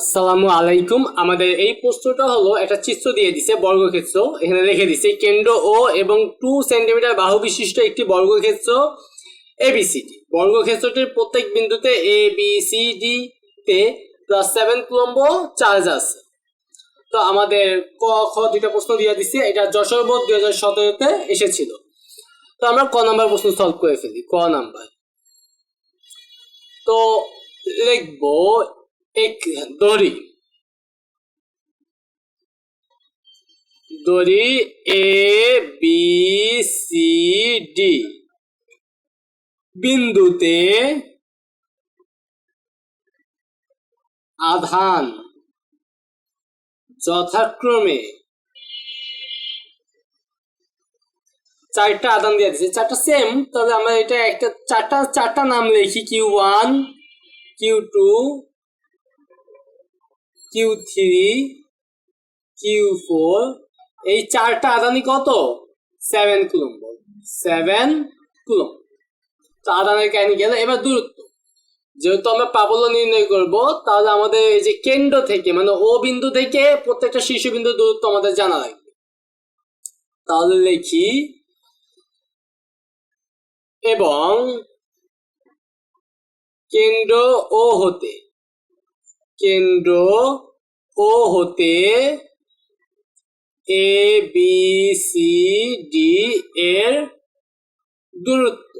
আসসালামু আলাইকুম। আমাদের এই প্রশ্নটা হলো, একটা চিত্র দিয়ে দিছে, বর্গক্ষেত্র। এখানে রেখে দিছে, কেন্দ্র ও এবং টু সেন্টিমিটার বাহু বিশিষ্ট একটি বর্গক্ষেত্র এবিসিডি বর্গক্ষেত্রটির প্রত্যেক বিন্দুতে এ বি সি ডি তে প্লাস সেভেন কুলম্ব চার্জ আছে। তো আমাদের ক, খ দুইটা প্রশ্ন দিয়ে দিছে, এটা যশোর বোর্ড দুই হাজার সতেরোতে এসেছিল। তো আমরা ক নাম্বার প্রশ্ন সলভ করে ফেলি, ক নাম্বার। তো লিখব এক দড়ি দড়ি এ বি সি ডি বিন্দুতে আধান যথাক্রমে চারটা আদান দিয়ে দিচ্ছে চারটা সেম তবে আমরা এটা একটা চারটা চারটা নাম লিখি Q one Q two Q three Q four এই চারটা আদানি কত? সেভেন কুলম্ব সেভেন কুলম্ব তো আদানের কাহিনী গেল, এবার দূরত্ব। যেহেতু আমরা প্রাবল্য নির্ণয় করব, তাহলে আমাদের এই যে কেন্দ্র থেকে মানে ও বিন্দু থেকে প্রত্যেকটা শিশু শীর্ষবিন্দু দূরত্ব আমাদের জানা লাগবে। তাহলে লিখি, এবং কেন্দ্র ও হতে কেন্দ্র ও হতে এ, বি, সি, ডি এর দূরত্ব।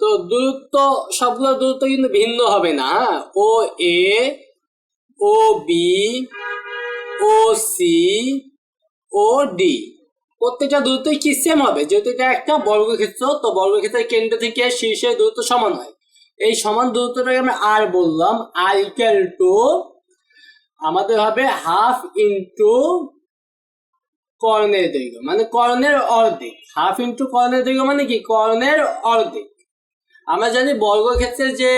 তো দূরত্ব, সবগুলো দূরত্ব কিন্তু ভিন্ন হবে না? O, A, O, B, O, C, O, D. প্রত্যেকটা দূরত্বই কি সেম হবে? যেহেতু এটা একটা বর্গক্ষেত্র, তো বর্গক্ষেত্রের কেন্দ্র থেকে শীর্ষের দূরত্ব সমান হয়। এই সমান দূরত্বটাকে আমরা আর বললাম আর ইকুয়াল টু আমাদের হবে হাফ ইন্টু কর্ণের দৈর্ঘ্য মানে কর্ণের অর্ধেক। হাফ ইন্টু কর্ণের দৈর্ঘ্য মানে কি? কর্ণের অর্ধেক। আমরা জানি বর্গক্ষেত্রের যে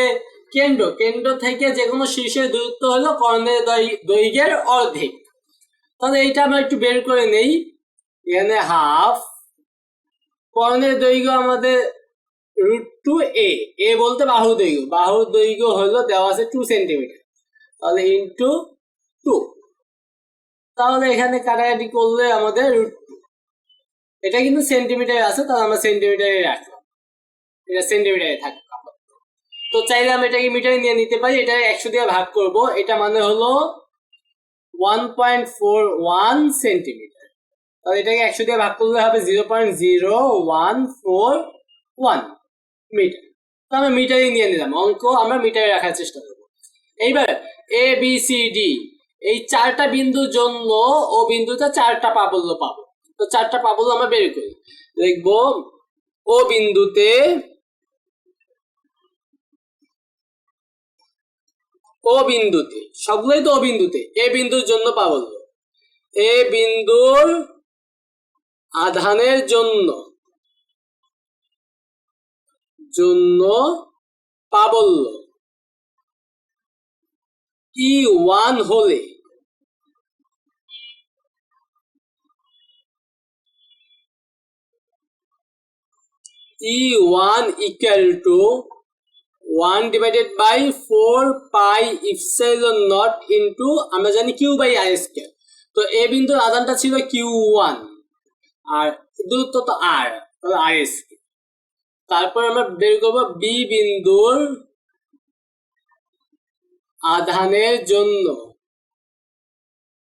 কেন্দ্র কেন্দ্র থেকে যে কোনো শীর্ষের দূরত্ব হলো কর্ণের দৈর্ঘ্যের অর্ধেক। তাহলে এইটা আমরা একটু বের করে নেই। এখানে হাফ কর্ণের দৈর্ঘ্য আমাদের রুট টু এ এ বলতে বাহু দৈর্ঘ্য। বাহু দৈর্ঘ্য হলো দেওয়া আছে টু সেন্টিমিটার তাহলে ইন্টু টু তাহলে এখানে কাটাকাটি করলে আমাদের রুট টু এটা কিন্তু সেন্টিমিটারে আছে, তাহলে আমরা সেন্টিমিটারে রাখলাম। এটা সেন্টিমিটারে থাকবে তো চাইলে আমরা এটাকে মিটারে নিয়ে নিতে পারি। এটা একশো দিয়ে ভাগ করব। এটা মানে হলো one point four one centimetre তাহলে এটাকে একশো দিয়ে ভাগ করলে হবে zero point zero one four one metre. তো আমরা মিটারই নিয়ে নিলাম, অঙ্ক আমরা মিটারে রাখার চেষ্টা করব। এইবার এ বি সি ডি এই চারটা বিন্দুর জন্য ও বিন্দুতে চারটা পাবো। তো চারটা আমরা বের করি। ও বিন্দুতে ও বিন্দুতে, সবগুলোই তো ও বিন্দুতে এ বিন্দুর জন্য প্রাবল্য এ বিন্দুর আধানের জন্য জন্য প্রাবল্য ই ওয়ান হলে? E one equal to one divided by four pi epsilon nought into আমরা জানি কিউ বাই আর স্কোয়ার। তো এ বিন্দুর আদানটা ছিল কিউ ওয়ান। আর দূরত্ব তো আর আর স্কোয়ার। তারপর আমরা বের করব বি বিন্দুর আধানের জন্য।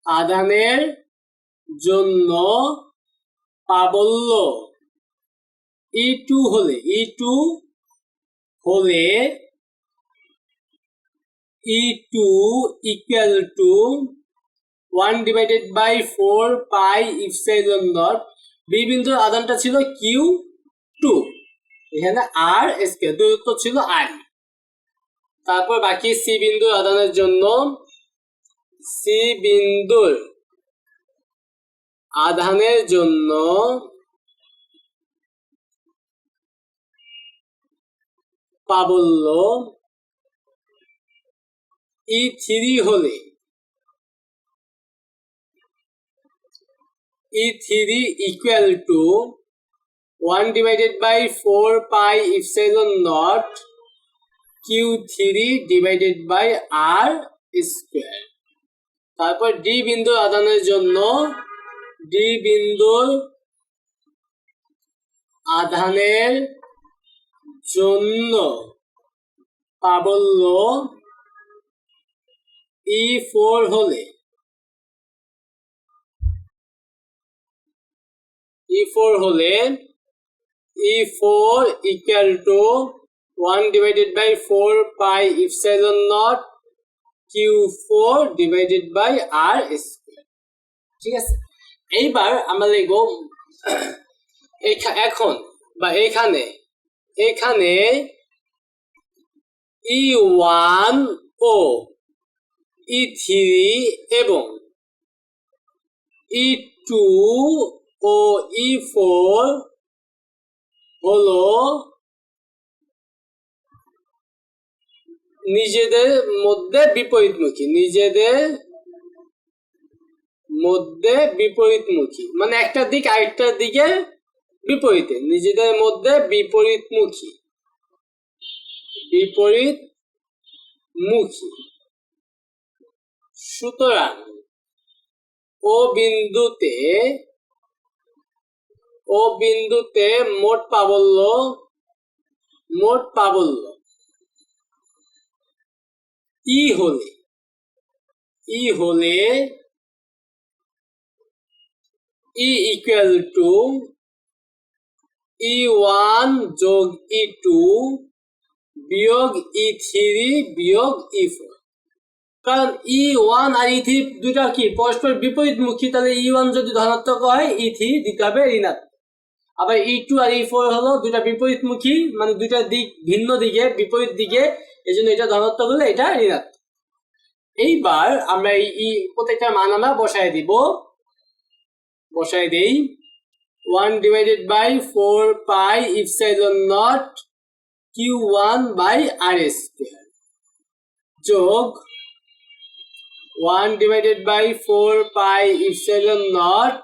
আধানের জন্য প্রাবল্য ই টু হলে ই টু হলে E two equal to one divided by four pi epsilon nought B বিন্দুর আদানটা ছিল কিউ টু এখানে আর স্কে দূরত্ব ছিল আর তারপর বাকি সি বিন্দুর আদানের জন্য সি বিন্দুর আধানের জন্য প্রাবল্য ই থ্রি হলে E three equal to one divided by four pi epsilon nought Q three divided by R square তারপর ডি বিন্দু আদানের জন্য ডি বিন্দুর আধানের জন্য প্রাবল্য ই ফোর হলে ই ফোর হলে E four equal to one divided by four pi epsilon nought Q four divided by R ঠিক আছে? এইবার আমরা লিখব এখন বা এখানে। এখানে ই ওয়ান ও ই থ্রি এবং ই টু ও ই হলো নিজেদের মধ্যে বিপরীতমুখী, নিজেদের মধ্যে বিপরীতমুখী। মানে একটা দিক আরেকটার দিকে বিপরীতে, নিজেদের মধ্যে বিপরীতমুখী। বিপরীত মুখী সুতরাং ও বিন্দুতে ও বিন্দুতে মোট পাবল্য মোট পাবল্য। ই হলে ই হলে E equal to E one যোগ ই টু বিয়োগ ই থ্রি বিয়োগ ই ফোর কারণ ই ওয়ান আর ই থ্রি দুটা কি? পরস্পর বিপরীতমুখী, তাহলে ই ওয়ান যদি ধনাত্মক হয় ই থ্রি দিতে হবে ঋণাত্মক। আবার ই টু আর ই ফোর হলো দুটা বিপরীতমুখী মানে দুটা দিক, ভিন্ন দিকে, বিপরীত দিকে এই জন্য এটা ধনাত্মক হলে এটা ঋণাত্মক। এইবার আমরা এই ই প্রত্যেকটা মান আমরা বসায় দিব। বসায় দেই। One divided by four pi if epsilon nought Q one by R square যোগ one divided by four pi if epsilon nought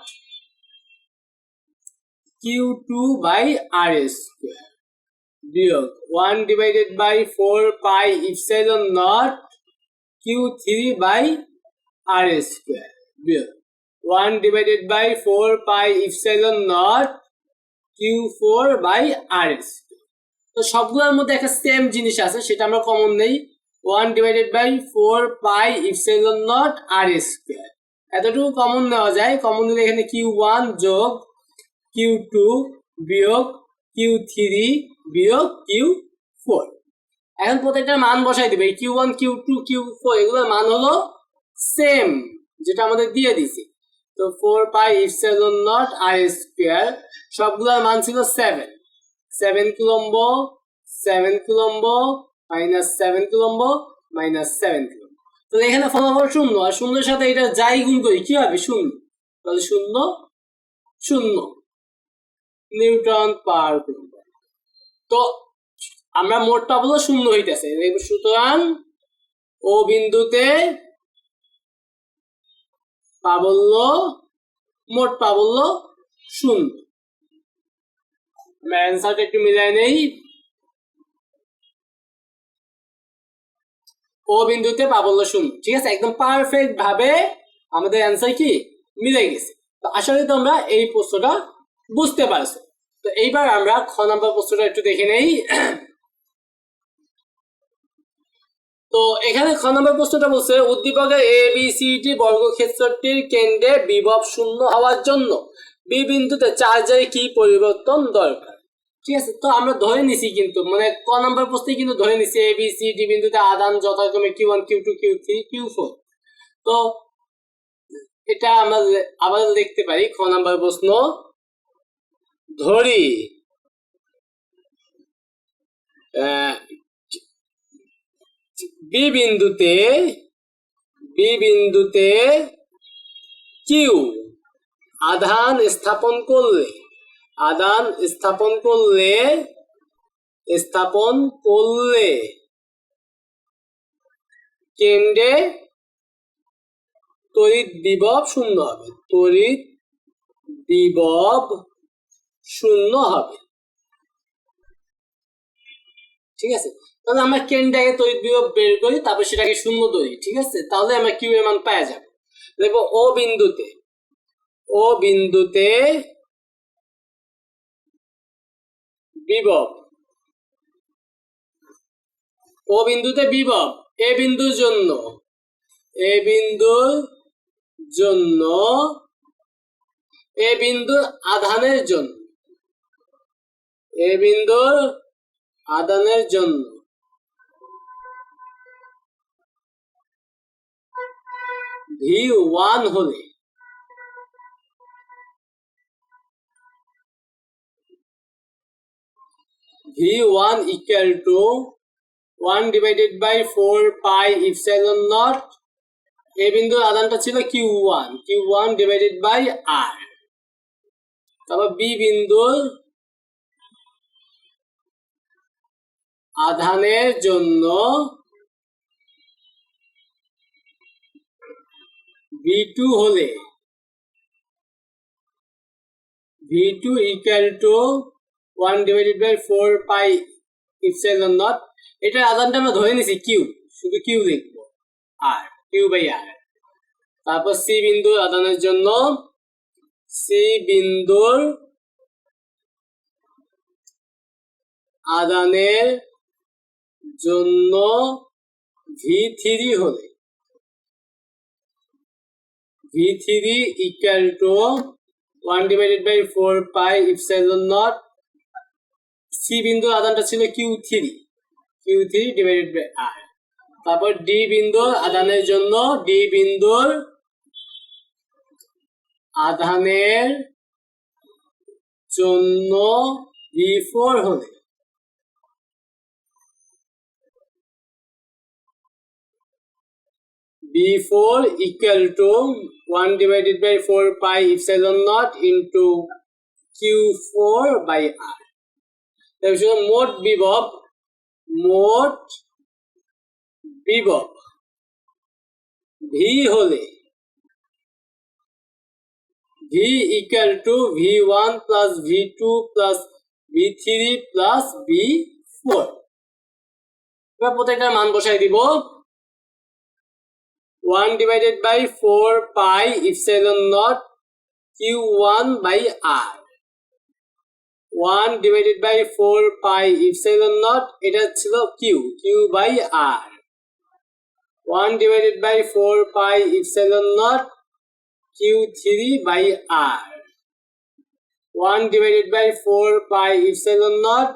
Q two by R square বিয়োগ one divided by four pi epsilon nought Q three by R square বিয়োগ one divided by four pi epsilon nought Q four by R square তো সবগুলোর মধ্যে একটা same জিনিস আছে, সেটা আমরা কমন নেই। One divided by four pi epsilon nought R square এতটুকু কমন নেওয়া যায়। কমন নিলে এখানে কিউ ওয়ান যোগ কিউ টু বিয়োগ কিউ থ্রি বিয়োগ কিউ ফোর এখন প্রত্যেকটার মান বসাই দিবে। Q one Q two Q four এগুলোর মান হলো সেম যেটা আমাদের দিয়ে দিছে। তো four pi epsilon nought R square সবগুলোর মান ছিল seven seven coulomb seven coulomb minus seven coulomb minus seven coulomb. তাহলে এখানে ফলাফল শূন্য, আর শূন্যের সাথে এটা যাই গুণ করি, কি হবে? শূন্য। তাহলে শূন্য শূন্য। নিউটন পার কুলম্ব তো আমরা মোট পাবলো শূন্য হইতেছে। সুতরাং ও বিন্দুতে প্রাবল্য মোট প্রাবল্য শূন্য। আমরা অ্যান্সারটা একটু মিলাই নেই। ও বিন্দুতে প্রাবল্য শূন্য। ঠিক আছে, একদম পারফেক্ট ভাবে আমাদের অ্যান্সার কি? মিলে গেছে। তো আসলে তোমরা এই প্রশ্নটা বুঝতে পারছ। তো এইবার আমরা খ নাম্বার প্রশ্নটা একটু দেখে নেই। তো এখানে খ নম্বর প্রশ্নটা বলছে, উদ্দীপকের এ বি সি ডি বর্গক্ষেত্রটির কেন্দ্রে বিভব শূন্য হওয়ার জন্য বি বিন্দুতে চার্জের কি পরিবর্তন দরকার? ঠিক আছে, তো আমরা ধরে নিছি কিন্তু মানে ক নম্বর প্রশ্নে কিন্তু ধরে নিছি এ বি সি ডি বিন্দুতে আদান যথাক্রমে Q one Q two Q three Q four তো এটা আমরা আবার লিখতে পারি খ নম্বর প্রশ্ন। ধরি। বি বিন্দুতে বি বিন্দুতে কিউ। আধান স্থাপন করলে আদান স্থাপন করলে স্থাপন করলে কেন্দ্রে তড়িৎ বিভব শূন্য হবে। তড়িৎ বিভব শূন্য হবে। ঠিক আছে? তাহলে আমরা কেনটাকে তড়িৎ বিভব বের করি? তারপর সেটাকে শূন্য ধরি, ঠিক আছে? তাহলে আমরা কিউ এর মান পাওয়া যাবে। দেখব ও বিন্দুতে ও বিন্দুতে বিভব, ও বিন্দুতে বিভব, এ বিন্দুর জন্য, এ বিন্দুর জন্য, এ বিন্দুর আধানের জন্য। এ বিন্দুর আদানের জন্য। ভি ওয়ান হলে V one equal to one divided by four pi epsilon nought A বিন্দুর আদানটা ছিল Q one Q one divided by R তারপর বি বিন্দুর আধানের জন্য ভি টু হলে V two equal to one divided by four pi epsilon nought এটার আধানটা আমরা ধরে নিছি কিউ শুধু কিউ লিখব। আর কিউ বাই আর তারপর সি বিন্দুর আধানের জন্য সি বিন্দুর আদানের জন্য ভি থ্রি হলে, V three equal to one divided by four pi epsilon nought C বিন্দুর আদানটা ছিল Q three Q three divided by R তারপর ডি বিন্দুর আদানের জন্য ডি বিন্দুর আধানের জন্য ভি ফোর হলে B4 equal to 1 divided by 4 pi epsilon naught into Q4 by R. তাহলে শুধু মোট বিভব মোট বিভব V হলে V equal to V1 plus V2 plus V3 plus V4 এবার প্রত্যেকটার মান বসাই দিব 1 divided by 4 pi epsilon naught q1 by r 1 divided by 4 pi epsilon naught এটা ছিল q q by r 1 divided by 4 pi epsilon naught q3 by r 1 divided by 4 pi epsilon naught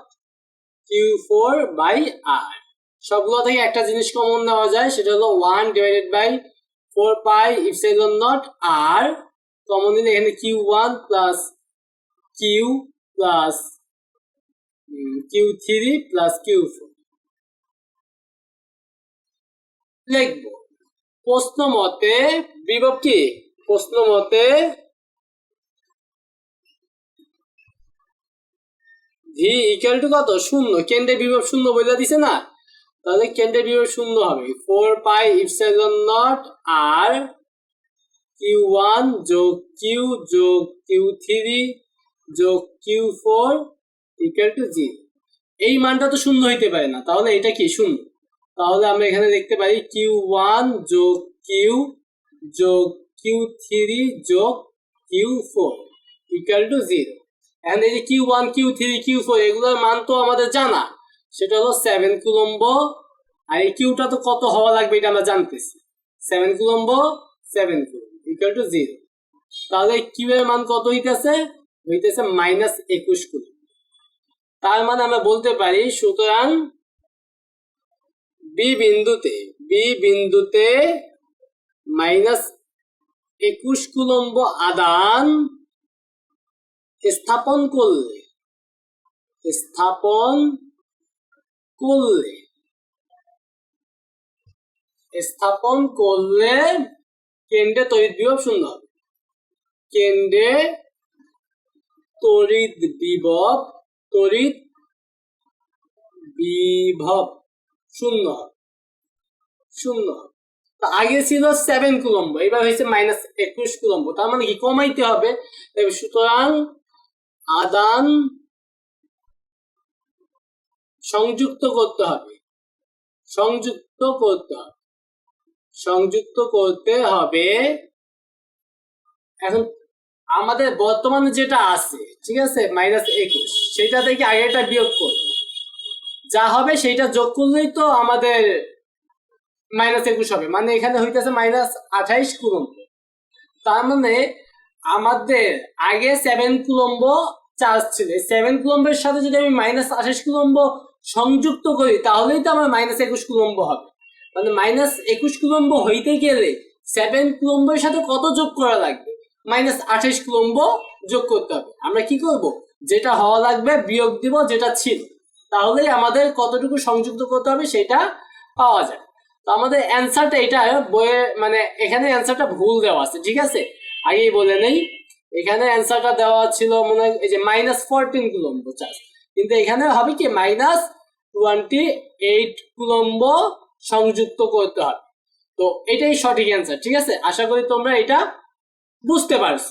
q4 by r সবগুলো থেকে একটা জিনিস common নেওয়া যায়, সেটা হলো one divided by four pi epsilon nought R common নিলে এখানে Q one plus Q plus Q three plus Q four লিখব। প্রশ্ন মতে বিভব কি? প্রশ্ন মতে ভি ইকুয়াল টু কত? শূন্য। কেন্দ্রের বিভব শূন্য বলে দিছে না? তাহলে কেন্দ্রের বিভব শূন্য হবে। Four pi epsilon nought R Q one যোগ কিউ যোগ কিউ থ্রি যোগ Q four equal to G এই মানটা তো শূন্য হইতে পারে না, তাহলে এটা কি? শূন্য। তাহলে আমরা এখানে দেখতে পাই কিউ ওয়ান যোগ কিউ যোগ কিউ থ্রি যোগ Q four equal to zero এখন এই যে Q one Q three Q four এগুলোর মান তো আমাদের জানা। সেটা হলো সেভেন কুলম্ব, আর এই কিউটা তো কত হওয়া লাগবে এটা আমরা জানতেছি। Seven coulomb seven coulomb equal to zero তাহলে কিউ এর মান কত হইতেছে? হইতেছে মাইনাস একুশ কুলম্ব। তার মানে আমরা বলতে পারি, সুতরাং বি বিন্দুতে বি বিন্দুতে মাইনাস একুশ কুলম্ব আদান স্থাপন করলে, স্থাপন করলে। স্থাপন করলে কেন্দ্রে তড়িৎ বিভব শূন্য হবে। কেন্দ্রে তড়িৎ বিভব তড়িৎ বিভব শূন্য হবে। শূন্য তা আগে ছিল সেভেন কুলম্ব, এবার হয়েছে মাইনাস একুশ কুলম্ব। তার মানে কি? কমাইতে হবে। সুতরাং আদান সংযুক্ত করতে হবে। সংযুক্ত করতে হবে। সংযুক্ত করতে হবে। এখন আমাদের বর্তমানে যেটা আছে, ঠিক আছে মাইনাস একুশ, সেটা থেকে আগেটা বিয়োগ করব। যা হবে সেটা যোগ করলেই তো আমাদের মাইনাস একুশ হবে। মানে এখানে হইতেছে মাইনাস আঠাইশ কুলম্ব। তার মানে আমাদের আগে সেভেন কুলম্ব চার্জ ছিল। সেভেন কুলম্বের সাথে যদি আমি মাইনাস আঠাশ কুলম্ব সংযুক্ত করি, তাহলেই তো আমার মাইনাস একুশ কুলম্ব হবে। মানে মাইনাস একুশ কুলম্ব হইতে গেলে সেভেন কুলম্বের সাথে কত যোগ করা লাগবে? মাইনাস আঠাশ কুলম্ব যোগ করতে হবে। আমরা কি করব? যেটা হওয়া লাগবে, বিয়োগ দিব যেটা ছিল। তাহলেই আমাদের কতটুকু সংযুক্ত করতে হবে সেটা পাওয়া যায়। তো আমাদের অ্যান্সারটা এটা, বইয়ে মানে এখানে অ্যান্সারটা ভুল দেওয়া আছে, ঠিক আছে? আগেই বলে নেই। এখানে অ্যান্সারটা দেওয়া ছিল মনে হয়, এই যে মাইনাস ফোরটিন কুলম্ব চার্জ কিন্তু এখানে হবে কি? মাইনাস টোয়েন্টি এইট কুলম্ব সংযুক্ত করতে হবে। তো এটাই সঠিক অ্যান্সার ঠিক আছে? আশা করি তোমরা এটা বুঝতে পারছ।